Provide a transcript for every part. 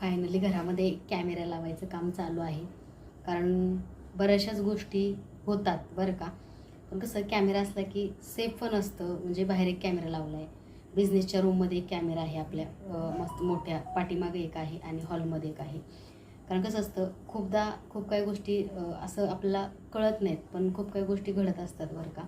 Finally घरामध्ये camera लावायचं काम चालू आहे. कारण बऱ्याचशाच गोष्टी होतात बरं का. पण कसं कॅमेरा असला की सेफ पण असतं. म्हणजे बाहेर एक कॅमेरा लावला आहे बिझनेसच्या रूममध्ये एक कॅमेरा आहे आपल्या. मस्त मोठ्या पाठीमागे एक आहे आणि हॉलमध्ये एक आहे. कारण कसं असतं खूपदा खूप काही गोष्टी असं आपल्याला कळत नाहीत. पण खूप काही गोष्टी घडत असतात बरं का.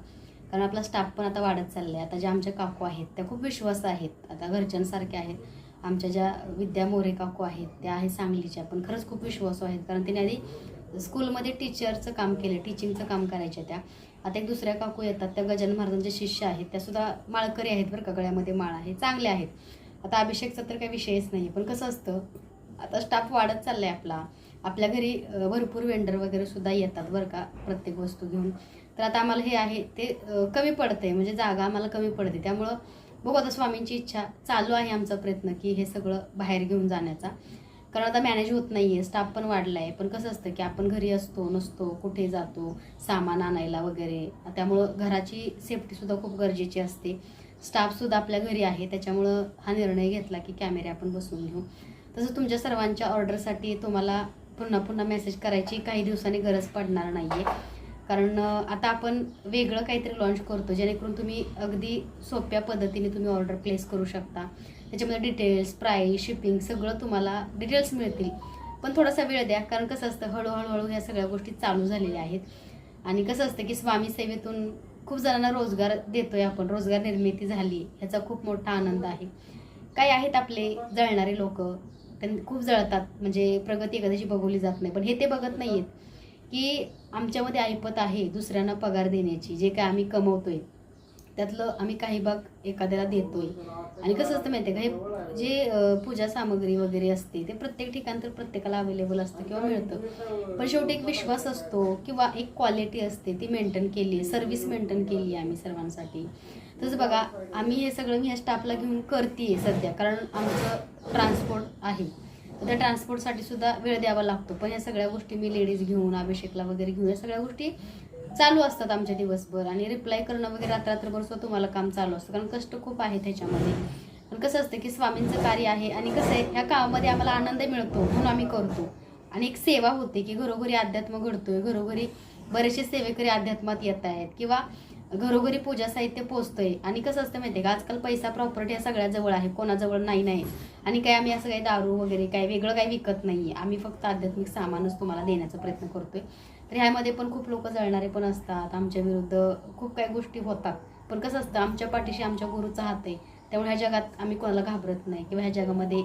कारण आपला स्टाफ पण आता वाढत चालला आहे आता ज्या आमच्या काकू आहेत त्या खूप विश्वास आहेत. आता घरच्यांसारख्या आहेत. आमच्या ज्या विद्या मोरे काकू आहेत त्या आहेत सांगलीच्या पण खरंच खूप विश्वासू आहेत. कारण त्यांनी आधी स्कूलमध्ये टीचरचं काम केलं टीचिंगचं काम करायच्या त्या. आता एक दुसऱ्या काकू येतात त्या गजानन महाराजांच्या शिष्य आहेत. त्यासुद्धा माळकरी आहेत बरं का गळ्यामध्ये माळ आहे चांगले आहेत. आता अभिषेकचा तर काही विषयच नाही पण कसं असतं आता स्टाफ वाढत चाललाय आपला. आपल्या घरी भरपूर वेंडर वगैरे सुद्धा येतात बरं का प्रत्येक वस्तू घेऊन. तर आता आम्हाला हे आहे ते कमी पडते म्हणजे जागा आम्हाला कमी पडते. त्यामुळं बघू आता स्वामींची इच्छा चालू आहे आमचा प्रयत्न की हे सगळं बाहेर घेऊन जाण्याचा. कारण आता मॅनेज होत नाही आहे स्टाफ पण वाढला आहे पण कसं असतं की आपण घरी असतो नसतो कुठे जातो सामान आणायला वगैरे. त्यामुळं घराची सेफ्टीसुद्धा खूप गरजेची असते. स्टाफसुद्धा आपल्या घरी आहे त्याच्यामुळं हा निर्णय घेतला की कॅमेरे आपण बसवून घेऊ. तसं तुमच्या सर्वांच्या ऑर्डरसाठी तुम्हाला पुन्हा पुन्हा मेसेज करायची काही दिवसांनी गरज पडणार नाही आहे कारण आता आपण वेगळं काहीतरी लॉन्च करतो जेणेकरून तुम्ही अगदी सोप्या पद्धतीने तुम्ही ऑर्डर प्लेस करू शकता. त्याच्यामध्ये डिटेल्स प्राईस शिपिंग सगळं तुम्हाला डिटेल्स मिळतील. पण थोडासा वेळ द्या कारण कसं असतं हळूहळू हळू ह्या सगळ्या गोष्टी चालू झालेल्या आहेत. आणि कसं असतं की स्वामी सेवेतून खूप जणांना रोजगार देतोय आपण रोजगार निर्मिती झाली ह्याचा खूप मोठा आनंद आहे. काही आहेत आपले जळणारे लोक खूप जळतात म्हणजे प्रगती एखाद्याची बघवली जात नाही पण हे ते बघत नाही आहेत की आमच्यामध्ये ऐपत आहे दुसऱ्यांना पगार देण्याची जे काय आम्ही कमवतोय त्यातलं आम्ही काही भाग एखाद्याला देतोय. आणि कसं असतं माहिती आहे का? हे जे पूजा सामग्री वगैरे असते ते प्रत्येक ठिकाण तर प्रत्येकाला अवेलेबल असतं किंवा मिळतं. पण शेवटी एक विश्वास असतो किंवा एक क्वालिटी असते ती मेंटेन केली आहे सर्व्हिस मेंटेन केली आहे आम्ही सर्वांसाठी. तसं बघा आम्ही हे सगळं मी ह्या स्टाफला घेऊन करते आहे सध्या कारण आमचं ट्रान्सपोर्ट आहे. त्या ट्रान्सपोर्टसाठी सुद्धा वेळ द्यावा लागतो. पण या सगळ्या गोष्टी मी लेडीज घेऊन अभिषेकला वगैरे घेऊन या सगळ्या गोष्टी चालू असतात आमच्या दिवसभर. आणि रिप्लाय करणं वगैरे रात्रभर सुद्धा तुम्हाला काम चालू असतं. कारण कष्ट खूप आहे त्याच्यामध्ये. पण कसं असतं की स्वामींचं कार्य आहे आणि कसं आहे ह्या कामामध्ये आम्हाला आनंद मिळतो म्हणून आम्ही करतो. आणि एक सेवा होते की घरोघरी अध्यात्म घडतोय. घरोघरी बरेचसे सेवेकरी अध्यात्मात येत आहेत. किंवा घरोघरी पूजा साहित्य पोचतंय. आणि कसं असतं माहिती आहे का? आजकाल पैसा प्रॉपर्टी या सगळ्या जवळ आहे. कोणाजवळ नाही नाही. आणि काय आम्ही असं काही दारू वगैरे काय वेगळं काही विकत नाही आहे आम्ही फक्त आध्यात्मिक सामानच तुम्हाला देण्याचा प्रयत्न करतोय. तर ह्यामध्ये पण खूप लोक जळणारे पण असतात. आमच्या विरुद्ध खूप काही गोष्टी होतात. पण कसं असतं आमच्या पाठीशी आमच्या गुरुचा हात आहे. त्यामुळे ह्या जगात आम्ही कोणाला घाबरत नाही. किंवा ह्या जगामध्ये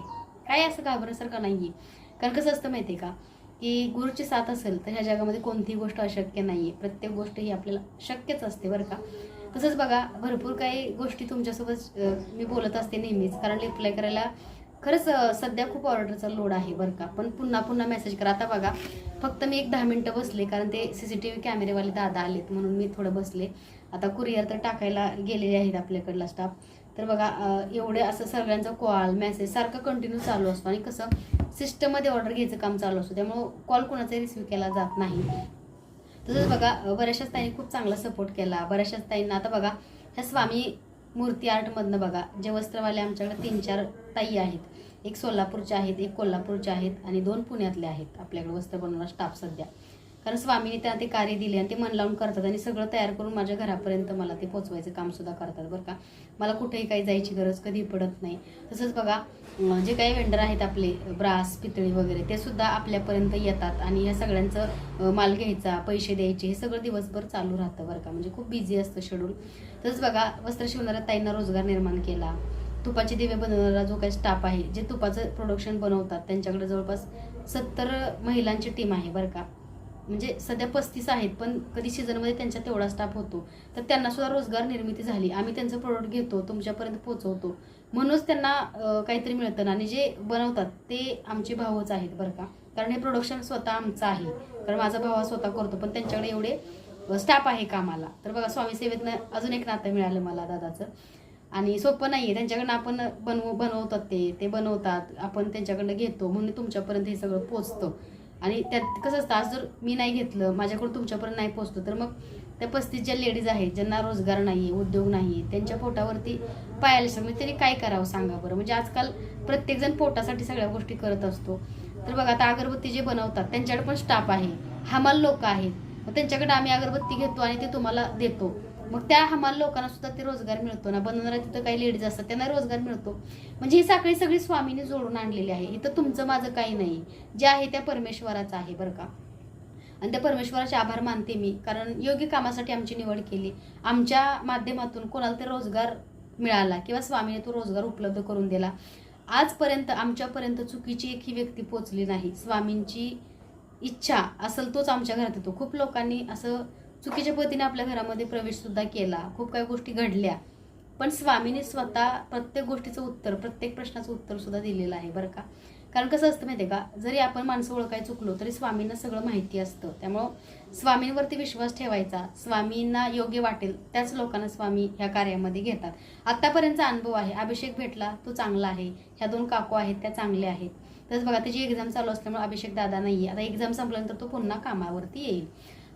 काय असं घाबरण्यासारखं नाही आहे कारण कसं असतं माहिती आहे का? की गुरुची साथ असेल तर ह्या जगामध्ये कोणतीही गोष्ट अशक्य नाही आहे प्रत्येक गोष्ट ही आपल्याला शक्यच असते बरं का. तसंच बघा भरपूर काही गोष्टी तुमच्यासोबत मी बोलत असते नेहमीच. कारण रिप्लाय करायला खरंच सध्या खूप ऑर्डरचा लोड आहे बरं का. पण पुन्हा पुन्हा मेसेज करा. आता बघा फक्त मी एक दहा मिनटं बसले कारण ते सी सी टी व्ही कॅमेरेवाले दादा आलेत म्हणून मी थोडं बसले. आता कुरिअर तर टाकायला गेलेले आहेत आपल्याकडला स्टाफ तर बघा एवढे असं सगळ्यांचा कॉल मेसेज सारखं कंटिन्यू चालू असतो. आणि कसं सिस्टममध्ये ऑर्डर घ्यायचं काम चालू असतं. त्यामुळं कॉल कोणाचाही रिसिव्ह केला जात नाही. तसंच बघा बऱ्याचशाच ताईंनी खूप चांगला सपोर्ट केला. बऱ्याचशाच ताईंना आता बघा ह्या स्वामी मूर्ती आर्टमधनं बघा जे वस्त्रवाले आमच्याकडे तीन चार ताई आहेत. एक सोलापूरच्या आहेत एक कोल्हापूरच्या आहेत आणि दोन पुण्यातल्या आहेत. आपल्याकडे वस्त्र बनवणारा स्टाफ सध्या. कारण स्वामीने त्यांना ते कार्य दिले आणि ते मन लावून करतात आणि सगळं तयार करून माझ्या घरापर्यंत मला ते पोचवायचं कामसुद्धा करतात बरं का. मला कुठेही काही जायची गरज कधी पडत नाही. तसंच बघा जे काही वेंडर आहेत आपले ब्रास पितळी वगैरे ते सुद्धा आपल्यापर्यंत येतात आणि या सगळ्यांचं माल घ्यायचा पैसे द्यायचे हे सगळं दिवसभर चालू राहतं बरं का. म्हणजे खूप बिझी असतं शेड्यूल तसंच बघा वस्त्र शिवणाऱ्या ताईंना रोजगार निर्माण केला. तुपाचे दिवे बनवणारा जो काही स्टाफ आहे जे तुपाचं प्रोडक्शन बनवतात त्यांच्याकडे जवळपास सत्तर महिलांची टीम आहे बरं का. म्हणजे सध्या पस्तीस आहेत पण कधी सीझनमध्ये त्यांचा तेवढा स्टाफ होतो. तर त्यांना सुद्धा रोजगार निर्मिती झाली. आम्ही त्यांचं प्रोडक्ट घेतो तुमच्यापर्यंत पोहोचवतो. म्हणूनच त्यांना काहीतरी मिळतं ना. आणि जे बनवतात ते आमचे भावच आहेत बरं का. कारण हे प्रोडक्शन स्वतः आमचं आहे. कारण माझा भाव स्वतः करतो पण त्यांच्याकडे एवढे स्टाफ आहे कामाला. तर बघा स्वामी सेवेतनं अजून एक नातं मिळालं मला दादाचं. आणि सोपं नाही आहे त्यांच्याकडनं आपण बनवू बनवतात ते. ते बनवतात. आपण त्यांच्याकडनं घेतो. म्हणून तुमच्यापर्यंत हे सगळं पोचतं. आणि त्यात कसं असतं आज जर मी नाही घेतलं माझ्याकडून तुमच्यापर्यंत नाही पोचतो तर मग त्या पस्तीस ज्या लेडीज आहेत ज्यांना रोजगार नाही उद्योग नाही त्यांच्या पोटावरती पायाला शक- म्हणजे त्यांनी काय करावं सांगा बरं? म्हणजे आजकाल प्रत्येकजण पोटासाठी सगळ्या गोष्टी करत असतो. तर बघा आता अगरबत्ती जे बनवतात त्यांच्याकडे पण स्टाफ आहे. हमाल लोक आहेत. मग त्यांच्याकडे आम्ही अगरबत्ती घेतो आणि ते तुम्हाला देतो. मग त्या हमाल लोकांना सुद्धा ते रोजगार मिळतो ना? बनवणाऱ्या तिथं काही लेडीज असतात त्यांना रोजगार मिळतो. म्हणजे ही साखळी सगळी स्वामीने जोडून आणलेली आहे. इथं तुमचं माझं काही नाही. जे आहे त्या परमेश्वराचं आहे बरं का? आणि त्या परमेश्वराचे आभार मानते मी. कारण योग्य कामासाठी आमची निवड केली. आमच्या माध्यमातून कोणाला तरी रोजगार मिळाला किंवा स्वामीने तो रोजगार उपलब्ध करून दिला. आजपर्यंत आमच्यापर्यंत चुकीची एक ही व्यक्ती पोचली नाही. स्वामींची इच्छा असेल तोच आमच्या घरात येतो. खूप लोकांनी असं चुकीच्या पद्धतीने आपल्या घरामध्ये प्रवेशसुद्धा केला. खूप काही गोष्टी घडल्या. पण स्वामीने स्वतः प्रत्येक गोष्टीचं उत्तर प्रत्येक प्रश्नाचं उत्तर सुद्धा दिलेलं आहे बरं का? कारण कसं असतं माहिती आहे का? जरी आपण माणसं ओळखाय चुकलो तरी स्वामींना सगळं माहिती असतं. त्यामुळं स्वामींवरती विश्वास ठेवायचा स्वामींना योग्य वाटेल त्याच लोकांना स्वामी ह्या कार्यामध्ये घेतात. आत्तापर्यंतचा अनुभव आहे अभिषेक भेटला तो चांगला आहे. ह्या दोन काकू आहेत त्या चांगल्या आहेत. तसंच बघा त्याची एक्झाम चालू असल्यामुळे अभिषेक दादा नाही आहे आता एक्झाम संपल्यानंतर तो पुन्हा कामावरती येईल.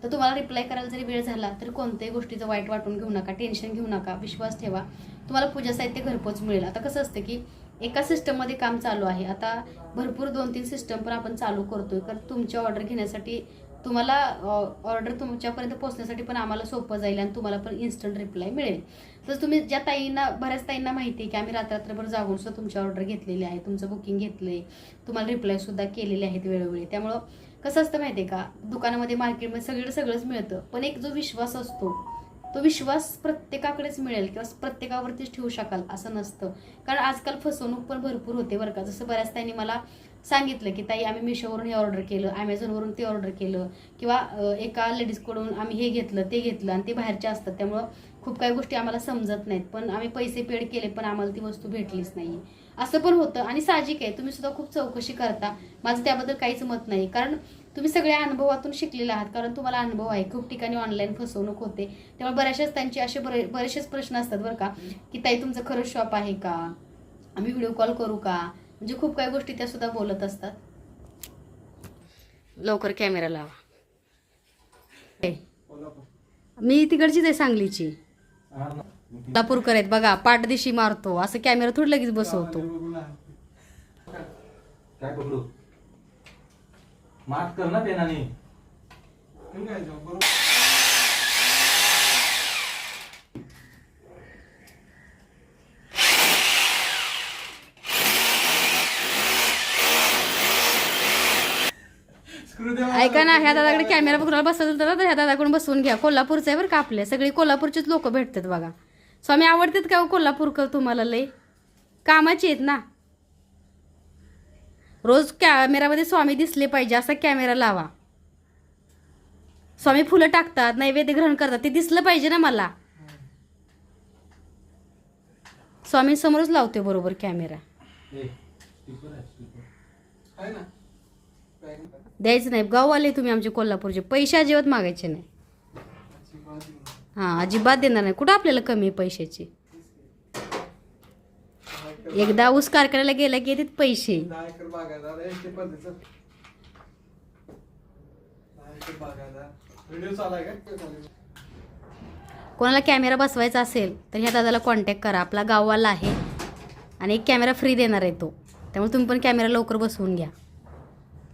तर तुम्हाला रिप्लाय करायला जरी वेळ झाला तरी कोणत्याही गोष्टीचं वाईट वाटून घेऊ नका टेन्शन घेऊ नका. विश्वास ठेवा. तुम्हाला पूजा साहित्य घरपोच मिळेल. आता कसं असतं की एका सिस्टममध्ये काम चालू आहे. आता भरपूर दोन तीन सिस्टम पण आपण चालू करतोय. कारण तुमची ऑर्डर घेण्यासाठी तुम्हाला ऑर्डर तुमच्यापर्यंत पोहोचण्यासाठी पण आम्हाला सोपं जाईल आणि तुम्हाला पण इन्स्टंट रिप्लाय मिळेल. तर तुम्ही ज्या ताईंना बऱ्याच ताईंना माहिती आहे की आम्ही रात्रभर जागून सुद्धा तुमची ऑर्डर घेतलेली आहे. तुमचं बुकिंग घेतलं आहे तुम्हाला रिप्लायसुद्धा केलेले आहेत वेळोवेळी. त्यामुळं कसं असतं माहिती आहे का? दुकानामध्ये मार्केटमध्ये सगळं सगळंच मिळतं. पण एक जो विश्वास असतो तो विश्वास प्रत्येकाकडेच मिळेल किंवा प्रत्येकावरतीच ठेवू शकाल असं नसतं. कारण आजकाल फसवणूक पण भरपूर होते बरं का. जसं बऱ्याच त्यांनी मला सांगितलं की ताई आम्ही मिशोवरून हे ऑर्डर केलं ॲमेझॉनवरून ते ऑर्डर केलं किंवा एका लेडीजकडून आम्ही हे घेतलं ते घेतलं आणि ते बाहेरचे असतात. त्यामुळं खूप काही गोष्टी आम्हाला समजत नाहीत. पण आम्ही पैसे पेड केले पण आम्हाला ती वस्तू भेटलीच नाही असं पण होतं. आणि साहजिक आहे. तुम्ही सुद्धा खूप चौकशी करता. माझं त्याबद्दल काहीच मत नाही. कारण तुम्ही सगळ्या अनुभवातून शिकलेले आहात कारण तुम्हाला अनुभव आहे. खूप ठिकाणी ऑनलाईन फसवणूक होते. त्यामुळे बऱ्याचशाच त्यांचे असे बरे बरेचसेच प्रश्न असतात बरं का की ताई तुमचं खरंच शॉप आहे का? आम्ही व्हिडिओ कॉल करू का? म्हणजे खूप काही गोष्टी त्या सुद्धा बोलत असतात. लवकर कॅमेरा लावा. मी तिकडचीच आहे सांगलीची. कोल्हापूरकर आहेत बघा पाठदिशी मारतो. असं कॅमेरा थोडी लगेच बसवतो. मात कर ना पेनाने ऐका ना ह्या दादाकडे कॅमेरा पकडून बसत होता ना तर ह्या दादाकडून बसवून घ्या. कोल्हापूरचं आहे बरं का आपल्या सगळी कोल्हापूरचेच लोक भेटतात बघा. स्वामी आवडतात का हो कोल्हापूरकर तुम्हाला लय कामाची आहेत ना. रोज कॅमेरामध्ये स्वामी दिसले पाहिजे असा कॅमेरा लावा. स्वामी फुलं टाकतात नैवेद्य ग्रहण करतात ते दिसलं पाहिजे ना मला. स्वामी समोरच लावते बरोबर कॅमेरा द्यायचं नाही. गाववाले तुम्ही आमचे कोल्हापूरचे. पैसे अजिबात मागायचे नाही. हां अजिबात देणार नाही. कुठं आपल्याला कमी आहे पैशाची? एकदा ऊस कारखान्याला गेला की येतात पैसे? कोणाला कॅमेरा बसवायचा असेल तर ह्या दादाला कॉन्टॅक्ट करा. आपला गाववाला आहे आणि एक कॅमेरा फ्री देणार आहे तो. त्यामुळे तुम्ही पण कॅमेरा लवकर बसवून घ्या.